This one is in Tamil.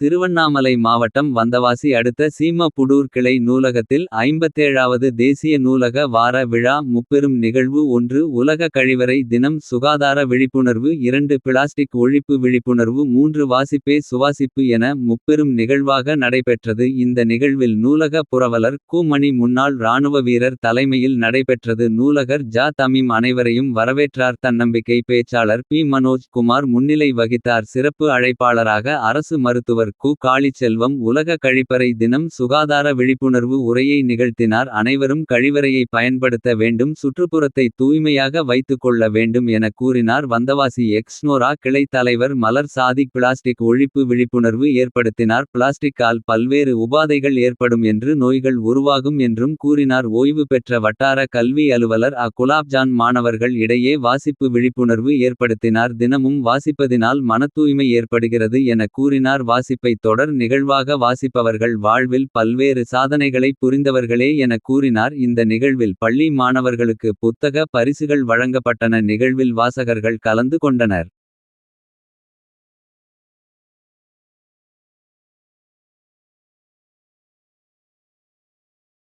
திருவண்ணாமலை மாவட்டம் வந்தவாசி அடுத்த சீம புடூர் கிளை நூலகத்தில் ஐம்பத்தேழாவது தேசிய நூலக வார விழா முப்பெரும் நிகழ்வு ஒன்று உலக கழிவறை தினம் சுகாதார விழிப்புணர்வு இரண்டு பிளாஸ்டிக் ஒழிப்பு விழிப்புணர்வு மூன்று வாசிப்பே சுவாசிப்பு என முப்பெரும் நிகழ்வாக நடைபெற்றது. இந்த நிகழ்வில் நூலக புரவலர் கூமணி முன்னாள் இராணுவ வீரர் தலைமையில் நடைபெற்றது. நூலகர் ஜா தமீம் அனைவரையும் வரவேற்றார். தன்னம்பிக்கை பேச்சாளர் பி. மனோஜ் குமார் முன்னிலை வகித்தார். சிறப்பு அழைப்பாளராக அரசு மருத்துவர் கு காளிச்செல்வம் உலக கழிப்பறை தினம் சுகாதார விழிப்புணர்வு உரையை நிகழ்த்தினார். அனைவரும் கழிவறையை பயன்படுத்த வேண்டும் சுற்றுப்புறத்தை தூய்மையாக வைத்துக் கொள்ள வேண்டும் என கூறினார். வந்தவாசி எக்ஸ்னோரா கிளை தலைவர் மலர் சாதிக் பிளாஸ்டிக் ஒழிப்பு விழிப்புணர்வு ஏற்படுத்தினார். பிளாஸ்டிக்கால் பல்வேறு உபாதைகள் ஏற்படும் என்று நோய்கள் உருவாகும் என்றும் கூறினார். ஓய்வு பெற்ற வட்டார கல்வி அலுவலர் அ. குலாப்ஜான் மாணவர்கள் இடையே வாசிப்பு விழிப்புணர்வு ஏற்படுத்தினார். தினமும் வாசிப்பதினால் மனத்தூய்மை ஏற்படுகிறது என கூறினார். வாசிப்பை தொடர் நிகழ்வாக வாசிப்பவர்கள் வாழ்வில் பல்வேறு சாதனைகளை புரிந்தவர்களே என கூறினார். இந்த நிகழ்வில் பள்ளி மாணவர்களுக்கு புத்தக பரிசுகள் வழங்கப்பட்டன. நிகழ்வில் வாசகர்கள் கலந்து கொண்டனர்.